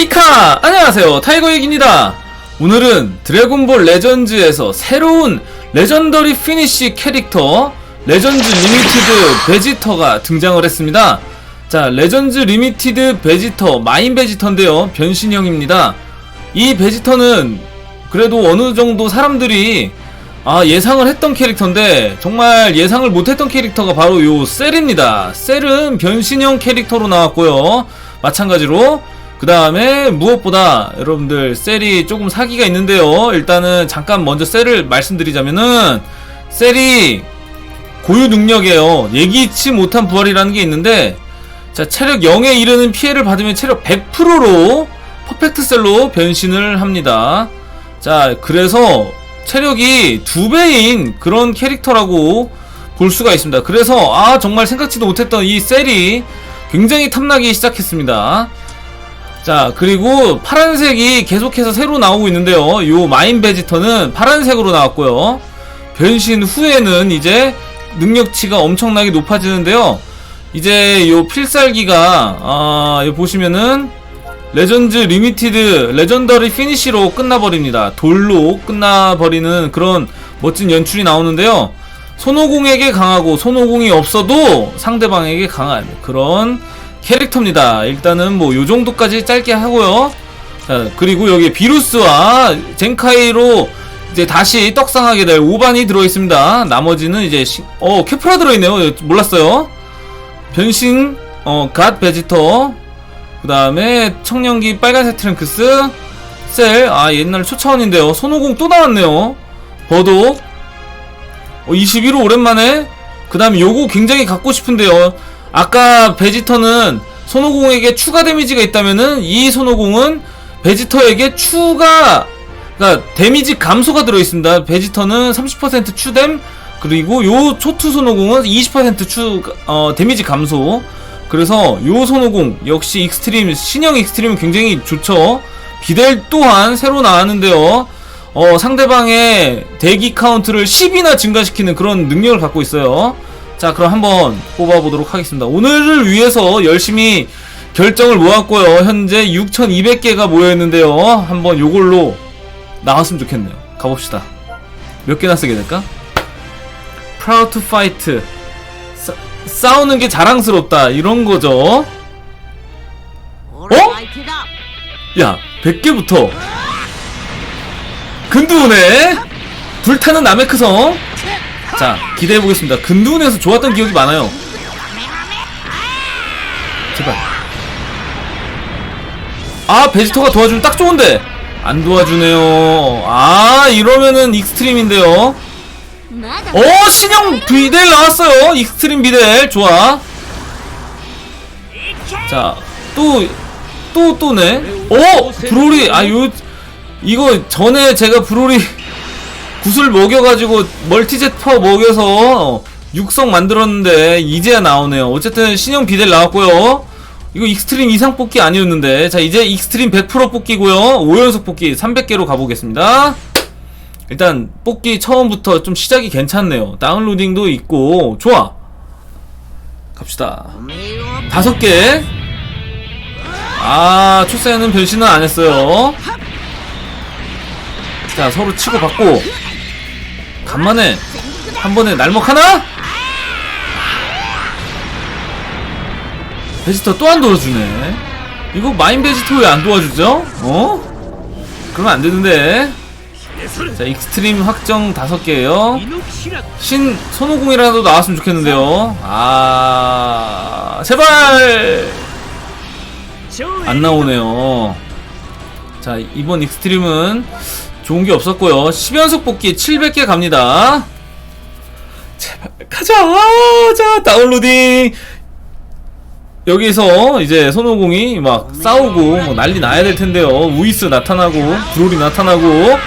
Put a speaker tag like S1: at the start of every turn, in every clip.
S1: 이카! 안녕하세요. 타이거 얘기입니다. 오늘은 드래곤볼 레전즈에서 새로운 레전더리 피니쉬 캐릭터 레전즈 리미티드 베지터가 등장을 했습니다. 자, 레전즈 리미티드 베지터, 마인 베지터인데요. 변신형입니다. 이 베지터는 그래도 어느 정도 사람들이 아, 예상을 했던 캐릭터인데 정말 예상을 못했던 캐릭터가 바로 요 셀입니다. 셀은 변신형 캐릭터로 나왔고요. 마찬가지로 그 다음에 무엇보다 여러분들 셀이 조금 사기가 있는데요. 일단은 잠깐 먼저 셀을 말씀드리자면은 셀이 고유 능력이에요. 예기치 못한 부활이라는 게 있는데 자 체력 0에 이르는 피해를 받으면 체력 100%로 퍼펙트 셀로 변신을 합니다. 자 그래서 체력이 두 배인 그런 캐릭터라고 볼 수가 있습니다. 그래서 아 정말 생각지도 못했던 이 셀이 굉장히 탐나기 시작했습니다. 자 그리고 파란색이 계속해서 새로 나오고 있는데요. 요 마인 베지터는 파란색으로 나왔고요. 변신 후에는 이제 능력치가 엄청나게 높아지는데요. 이제 요 필살기가 아, 요 보시면은 레전드 리미티드 레전더리 피니시로 끝나버립니다. 돌로 끝나버리는 그런 멋진 연출이 나오는데요. 손오공에게 강하고 손오공이 없어도 상대방에게 강한 그런 캐릭터입니다. 일단은 뭐 요 정도까지 짧게 하고요. 자, 그리고 여기 비루스와 젠카이로 이제 다시 떡상하게 될 5반이 들어있습니다. 나머지는 이제 시, 어 케프라 들어있네요. 몰랐어요. 변신 어갓 베지터 그 다음에 청년기 빨간색 트랭크스 셀, 아 옛날 초차원인데요 손오공 또 나왔네요 버독 어, 21호 오랜만에 그 다음에 요거 굉장히 갖고 싶은데요 아까 베지터는 손오공에게 추가 데미지가 있다면은 이 손오공은 베지터에게 추가 그러니까 데미지 감소가 들어 있습니다. 베지터는 30% 추뎀 그리고 요 초투 손오공은 20%추 어, 데미지 감소. 그래서 요 손오공 역시 익스트림 신형 익스트림은 굉장히 좋죠. 비델 또한 새로 나왔는데요. 어, 상대방의 대기 카운트를 10이나 증가시키는 그런 능력을 갖고 있어요 자 그럼 한번 뽑아보도록 하겠습니다. 오늘을 위해서 열심히 결정을 모았고요. 현재 6200개가 모여있는데요. 한번 요걸로 나왔으면 좋겠네요. 가봅시다. 몇 개나 쓰게 될까? Proud to fight. 싸, 싸우는 게 자랑스럽다. 이런 거죠. 어? 야 100개부터. 근두운에 불타는 나메크성 자 기대해보겠습니다. 근두운에서 좋았던 기억이 많아요. 제발. 아 베지터가 도와주면 딱 좋은데. 안 도와주네요. 아 이러면은 익스트림인데요. 어 신형 비델 나왔어요. 익스트림 비델. 좋아. 자 또 또 또네. 어 브로리 아요 이거 전에 제가 브로리 구슬 먹여가지고 파워 먹여서 육성 만들었는데 이제야 나오네요. 어쨌든 신형 비델 나왔고요. 이거 익스트림 이상 뽑기 아니었는데. 자 이제 익스트림 100% 뽑기고요. 5연속 뽑기 300개로 가보겠습니다. 일단 뽑기 처음부터 좀 시작이 괜찮네요. 다운로딩도 있고. 좋아. 갑시다. 다섯 개. 아, 초세는 변신은 안 했어요. 자, 서로 치고받고. 간만에 한 번에 날먹 하나? 베지터 또 안 도와주네. 이거 마인 베지터 왜 안 도와주죠? 어? 그러면 안 되는데. 자, 익스트림 확정 다섯 개예요. 신 손오공이라도 나왔으면 좋겠는데요. 아, 제발! 안 나오네요. 자, 이번 익스트림은 좋은 게 없었고요. 10연속 뽑기 700개 갑니다. 제발 가자. 자, 다운로딩. 여기서 이제 손오공이 막 싸우고 뭐 난리 나야 될 텐데요. 우이스 나타나고 브롤이 나타나고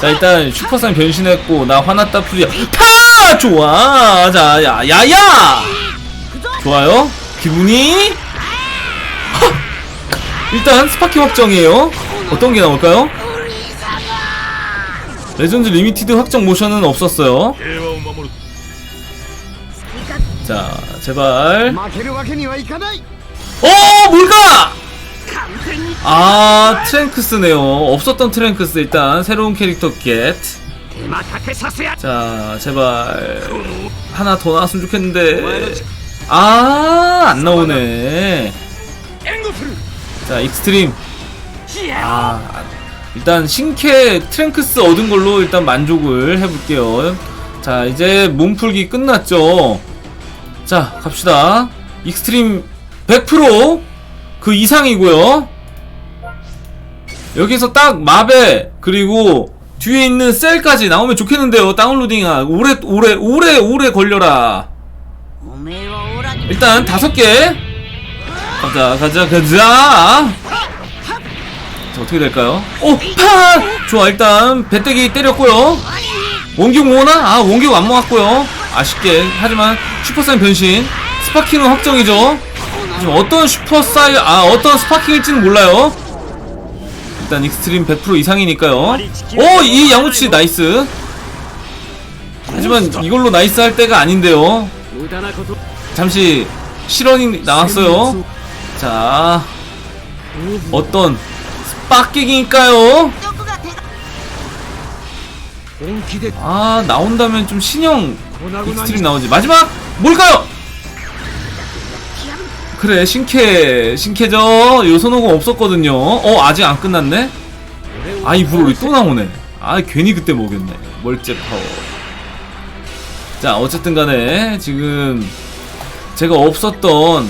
S1: 자 일단 슈퍼사인 변신했고 나 화났다 풀이야 타 좋아 자 야 야야 좋아요 기분이 일단 스파키 확정이에요. 어떤 게 나올까요? 레전드 리미티드 확정 모션은 없었어요. 자 제발. 어 뭘까? 아 트랭크스네요. 없었던 트랭크스 일단. 새로운 캐릭터 겟자 제발. 하나 더 나왔으면 좋겠는데. 아 안나오네. 자 익스트림. 아 일단 신캐 트랭크스 얻은 걸로 일단 만족을 해볼게요. 자 이제 몸풀기 끝났죠? 자 갑시다. 익스트림 100%그 이상이고요. 여기서 딱 마베 그리고 뒤에 있는 셀까지 나오면 좋겠는데요 다운로딩 아. 오래 오래 오래 오래 걸려라. 일단 다섯 개. 가자 가자 가자. 어떻게 될까요? 오! 팍! 좋아, 일단 배때기 때렸고요. 원격 오나? 아, 원격 안 모았고요. 아쉽게. 하지만 슈퍼사인 변신. 스파킹은 확정이죠. 지금 어떤 슈퍼사이, 아, 어떤 스파킹일지는 몰라요. 일단 익스트림 100% 이상이니까요. 오! 이 양우치 나이스. 하지만 이걸로 나이스 할 때가 아닌데요. 잠시 실언이 나왔어요. 자, 어떤 빡기기니까요? 아 나온다면 좀 신형 익스트림 나오지. 마지막! 뭘까요? 그래 신캐 신캐죠? 요선호공 없었거든요. 어 아직 안 끝났네? 아이 브롤이 또 나오네. 아 괜히 그때 먹였네. 멀제 파워. 자 어쨌든 간에 지금 제가 없었던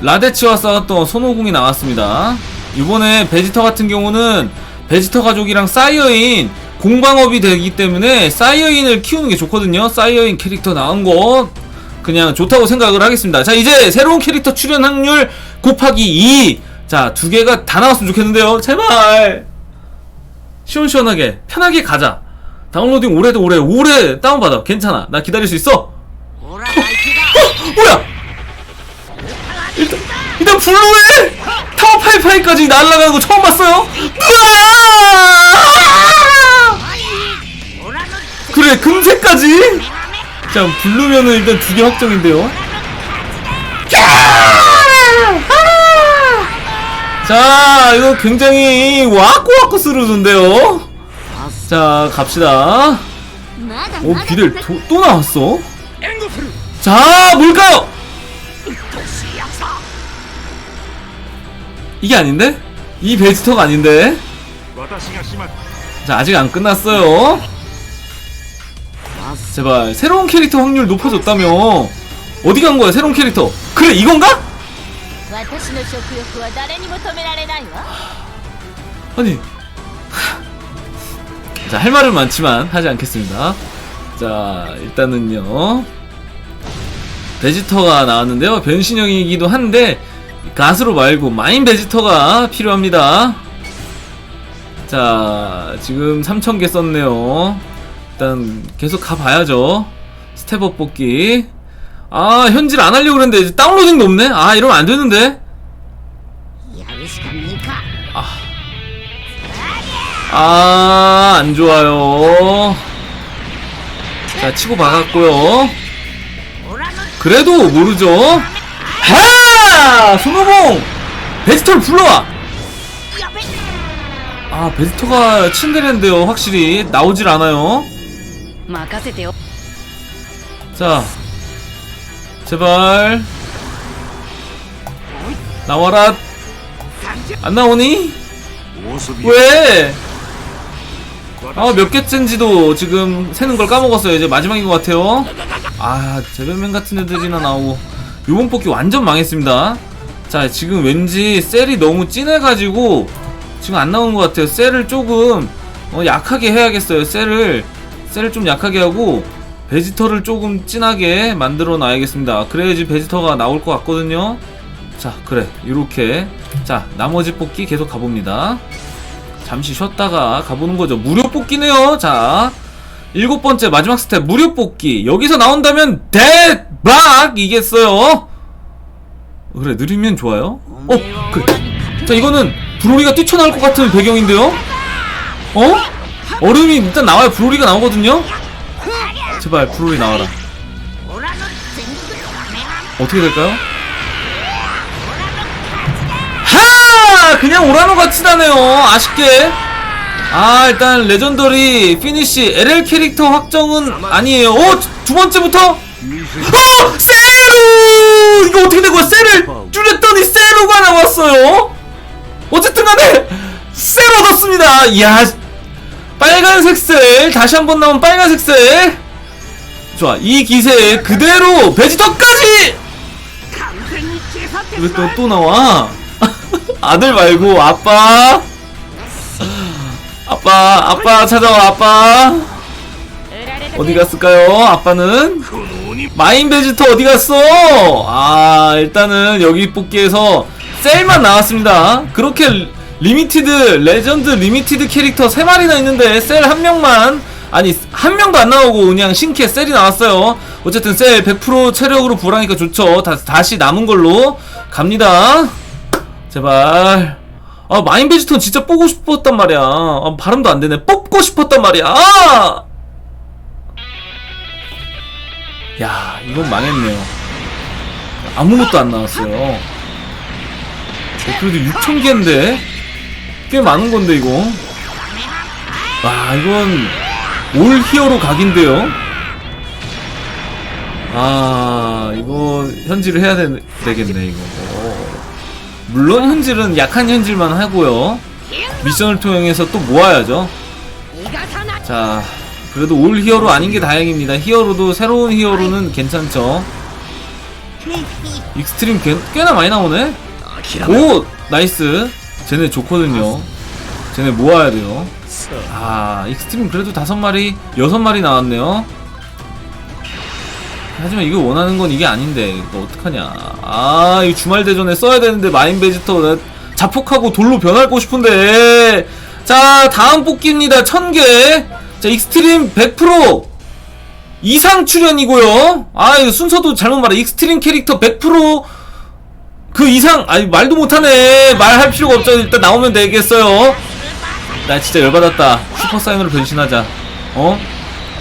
S1: 라데치와 싸웠던 손오공이 나왔습니다. 이번에 베지터 같은 경우는 베지터 가족이랑 사이어인 공방업이 되기 때문에 사이어인을 키우는 게 좋거든요. 사이어인 캐릭터 나온 거 그냥 좋다고 생각을 하겠습니다. 자, 이제 새로운 캐릭터 출연 확률 곱하기 2. 자, 두 개가 다 나왔으면 좋겠는데요. 제발. 시원시원하게 편하게 가자. 다운로딩 올해도 올해 올해 다운받아. 괜찮아. 나 기다릴 수 있어.
S2: 어,
S1: 어, 뭐야? 블루에 타워 파이파이까지 날아가는 거 처음 봤어요? 으아! 그래 금색까지? 자 블루면은 일단 두 개 확정인데요. 자 이거 굉장히 와꾸와꾸 스루드인데요? 자 갑시다. 오 비델 도, 또 나왔어? 자 뭘까요? 이게 아닌데? 이 베지터가 아닌데? 자 아직 안 끝났어요. 제발 새로운 캐릭터 확률 높아졌다며. 어디 간 거야 새로운 캐릭터? 그래 이건가? 아니 자 할 말은 많지만 하지 않겠습니다. 자 일단은요. 베지터가 나왔는데요. 변신형이기도 한데 가스로 말고 마인 베지터가 필요합니다 자 지금 3000개 썼네요 일단 계속 가봐야죠 스텝업 뽑기 아 현질 안 하려고 그랬는데 다운로딩도 없네 아 이러면 안 되는데
S2: 아.
S1: 아, 안 좋아요. 자, 치고 박았고요. 그래도 모르죠. 헤! 야 손오공! 베스터를 불러와! 아 베스터가 침대인데요 확실히. 나오질 않아요. 자 제발. 나와라. 안 나오니? 왜? 아 몇 개째인지도 지금 세는 걸 까먹었어요. 이제 마지막인 것 같아요. 아 제변맨 같은 애들이나 나오고. 요번 뽑기 완전 망했습니다. 자, 지금 왠지 셀이 너무 진해가지고 지금 안 나오는 것 같아요. 셀을 조금 어, 약하게 해야겠어요. 셀을, 셀을 좀 약하게 하고 베지터를 조금 진하게 만들어 놔야겠습니다. 그래야지 베지터가 나올 것 같거든요. 자, 그래. 이렇게. 자, 나머지 뽑기 계속 가봅니다. 잠시 쉬었다가 가보는 거죠. 무료 뽑기네요. 자, 일곱 번째 마지막 스텝 무료 뽑기. 여기서 나온다면 대박이겠어요. 그래 느리면 좋아요. 어? 그래 이거는 브로리가 뛰쳐나올 것 같은 배경인데요? 어? 얼음이 일단 나와요. 브로리가 나오거든요? 제발 브로리 나와라. 어떻게 될까요? 하! 그냥 오라노 같이 나네요. 아쉽게. 아 일단 레전더리 피니시 LL 캐릭터 확정은 아니에요 어두 번째부터
S3: 미세
S1: 어! 세루! 이거 어떻게 된 거야? 셀을 줄였더니 세루가 나왔어요? 어쨌든 간에 셀 얻었습니다. 이야. 빨간색 셀. 다시 한 번 나온 빨간색 셀. 좋아. 이 기세에 그대로 베지터까지! 왜 또 또 나와? 아들 말고 아빠. 아빠 아빠 찾아와 아빠. 어디 갔을까요? 아빠는? 마인 베지터 어디 갔어? 아 일단은 여기 뽑기에서 셀만 나왔습니다. 그렇게 리미티드 레전드 리미티드 캐릭터 3마리나 있는데 셀 한 명만 아니 한 명도 안 나오고 그냥 신캐 셀이 나왔어요. 어쨌든 셀 100% 체력으로 불하니까 좋죠. 다, 다시 남은 걸로 갑니다. 제발. 아 마인 베지터 진짜 뽑고 싶었단 말이야. 아, 발음도 안 되네. 뽑고 싶었단 말이야. 아! 야, 이건 망했네요. 아무것도 안 나왔어요. 어, 그래도 6,000개인데? 꽤 많은 건데, 이거. 와, 이건 올 히어로 각인데요? 아, 이거 현질을 해야 되, 되겠네, 이거. 물론 현질은 약한 현질만 하고요. 미션을 통해서 또 모아야죠. 자, 그래도 올 히어로 아닌 게 다행입니다. 히어로도 새로운 히어로는 괜찮죠. 익스트림 꽤, 꽤나 많이 나오네. 오, 나이스. 쟤네 좋거든요. 쟤네 모아야 돼요. 아, 익스트림 그래도 다섯 마리, 여섯 마리 나왔네요. 하지만 이거 원하는 건 이게 아닌데 이거 어떡하냐. 아, 이 주말 대전에 써야 되는데 마인 베지터 나 자폭하고 돌로 변할고 싶은데. 자, 다음 뽑기입니다. 1000개. 자, 익스트림 100% 이상 출연이고요. 아, 이거 순서도 잘못 말해. 익스트림 캐릭터 100%그 이상 아니 말도 못하네. 말할 필요가 없죠. 일단 나오면 되겠어요. 나 진짜 열받았다. 슈퍼 사이언으로 변신하자. 어?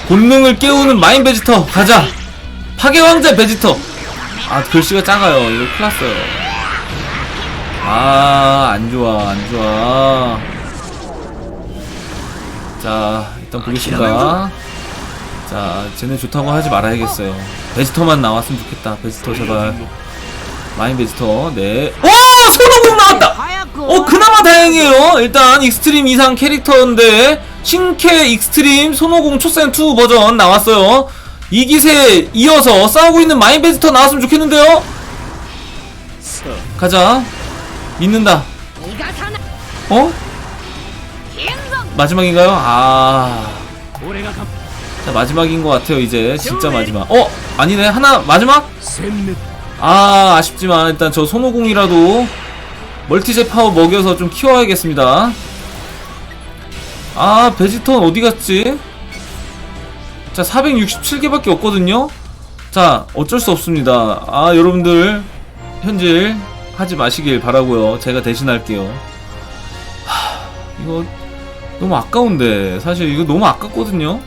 S1: 본능을 깨우는 마인 베지터 가자. 파괴 왕자 베지터. 아 글씨가 작아요. 이거 큰일 났어요. 아, 안 좋아, 안 좋아. 자, 일단 보겠습니다. 자, 쟤네 좋다고 하지 말아야겠어요. 베지터만 나왔으면 좋겠다. 베지터 제발. 마인 베지터, 네. 오! 손오공 나왔다! 어, 그나마 다행이에요. 일단, 익스트림 이상 캐릭터인데, 신캐 익스트림 손오공 초센2 버전 나왔어요. 이 기세에 이어서 싸우고 있는 마인베스터 나왔으면 좋겠는데요? 가자 믿는다 어? 마지막인가요? 아... 자 마지막인 것 같아요 이제 진짜 마지막 어? 아니네 하나 마지막? 아 아쉽지만 일단 저 손오공이라도 멀티제 파워 먹여서 좀 키워야겠습니다 아 베지턴 어디갔지? 자, 467개밖에 없거든요? 자, 어쩔 수 없습니다. 아, 여러분들, 현질 하지 마시길 바라고요 제가 대신할게요. 하, 이거 너무 아까운데. 사실 이거 너무 아깝거든요?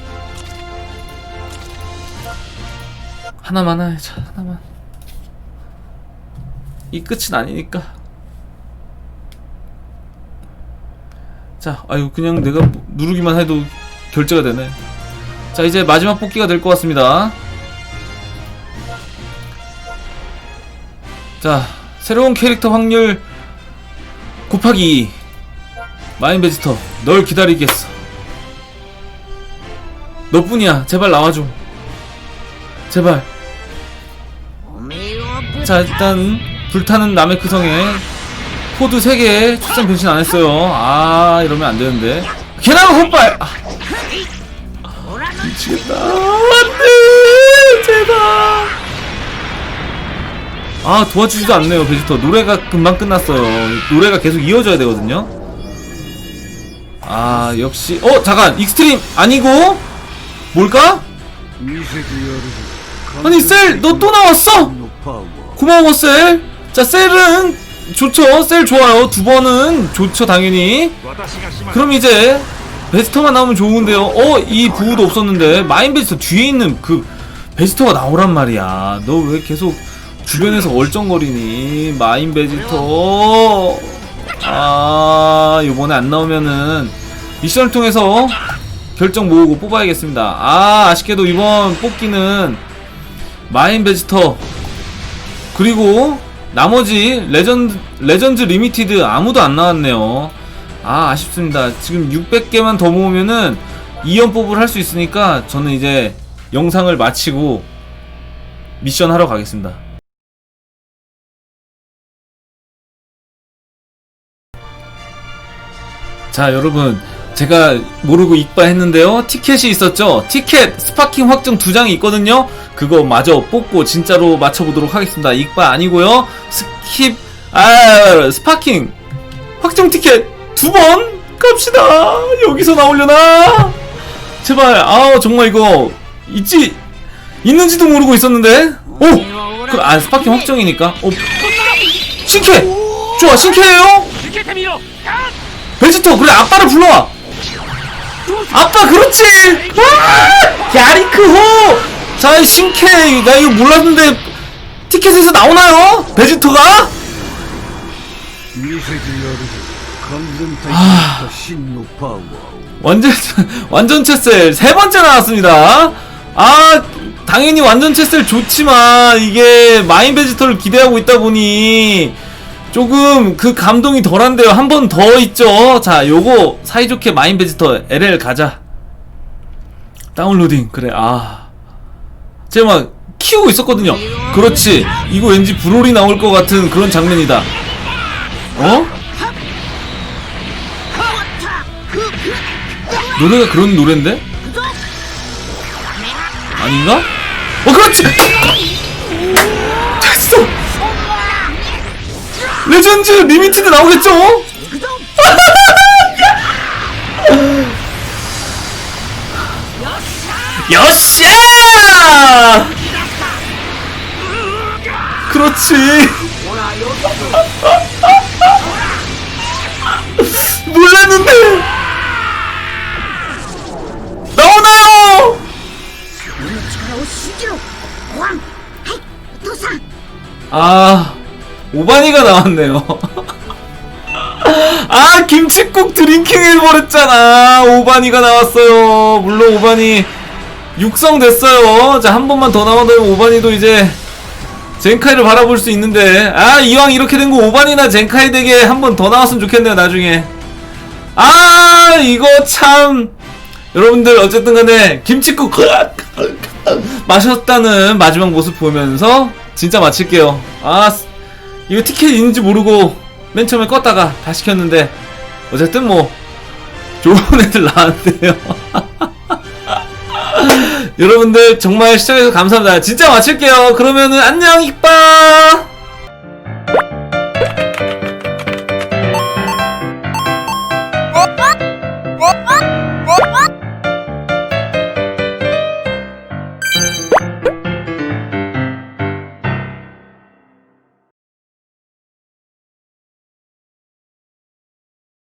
S1: 하나만 하자, 하나만. 이 끝은 아니니까. 자, 아유, 그냥 내가 누르기만 해도 결제가 되네. 자 이제 마지막 뽑기가 될 것 같습니다. 자 새로운 캐릭터 확률 곱하기 2 마인 베지터 널 기다리겠어. 너뿐이야. 제발 나와줘 제발. 자 일단 불타는 남의크성에 포드 3개에 출전 변신 안했어요. 아 이러면 안되는데. 계란 헛발 아. 미치겠다. 안돼 제발. 아 도와주지도 않네요 베지터 노래가 금방 끝났어요 노래가 계속 이어져야 되거든요 아 역시 어 잠깐 익스트림 아니고 뭘까? 아니 셀 너 또 나왔어? 고마워 셀. 자 셀은 좋죠 셀 좋아요 두 번은 좋죠 당연히 그럼 이제 베스터만 나오면 좋은데요. 어 이 부우도 없었는데 마인 베스터 뒤에 있는 그 베스터가 나오란 말이야. 너 왜 계속 주변에서 얼쩡거리니? 마인 베지터. 아 요번에 안 나오면은 미션을 통해서 결정 모으고 뽑아야겠습니다 아 아쉽게도 이번 뽑기는 마인 베지터 그리고 나머지 레전드 레전드 리미티드 아무도 안 나왔네요 아 아쉽습니다. 지금 600개만 더 모으면은 2연 뽑을 할 수 있으니까 저는 이제 영상을 마치고 미션 하러 가겠습니다. 자 여러분. 제가 모르고 익바했는데요. 티켓이 있었죠? 티켓 스파킹 확정 두 장이 있거든요. 그거 마저 뽑고 진짜로 맞춰보도록 하겠습니다. 익바 아니고요. 스킵 아 스파킹 확정 티켓 두 번 갑시다. 여기서 나오려나? 제발. 아 정말 이거 있지 있는지도 모르고 있었는데. 오. 그, 아 스파킹 확정이니까. 오. 신캐. 좋아 신캐예요. 베지터 그래 아빠를 불러와. 아빠 그렇지. 아! 와! 야리크호. 자 신캐 나 이거 몰랐는데 티켓에서 나오나요? 베지터가?
S3: 아...
S1: 완전 완전 체셀 세 번째 나왔습니다. 아 당연히 완전 체셀 좋지만 이게 마인 베지터를 기대하고 있다 보니 조금 그 감동이 덜한데요. 한 번 더 있죠. 자, 요거 사이좋게 마인 베지터 LL 가자. 다운로딩 그래. 아, 제가 막 키우고 있었거든요. 그렇지. 이거 왠지 브롤이 나올 것 같은 그런 장면이다. 어? 노래가 그런 노래인데? 아닌가? 어 그렇지! 됐어! 레전드 리미티드 나오겠죠? 여샤! 그렇지! 몰랐는데! 아, 오바니가 나왔네요. 아, 김치국 드링킹 해버렸잖아. 오바니가 나왔어요. 물론 오바니 육성 됐어요. 자, 한 번만 더 나오면 오바니도 이제 젠카이를 바라볼 수 있는데, 아, 이왕 이렇게 된 거 오바니나 젠카이 덱에 한 번 더 나왔으면 좋겠네요, 나중에. 아, 이거 참. 여러분들, 어쨌든 간에, 김치국, 마셨다는 마지막 모습 보면서 진짜 마칠게요. 아, 이거 티켓 있는지 모르고 맨 처음에 껐다가 다시 켰는데 어쨌든 뭐 좋은 애들 나왔네요. 여러분들 정말 시청해주셔서 감사합니다. 진짜 마칠게요. 그러면은 안녕 이빠.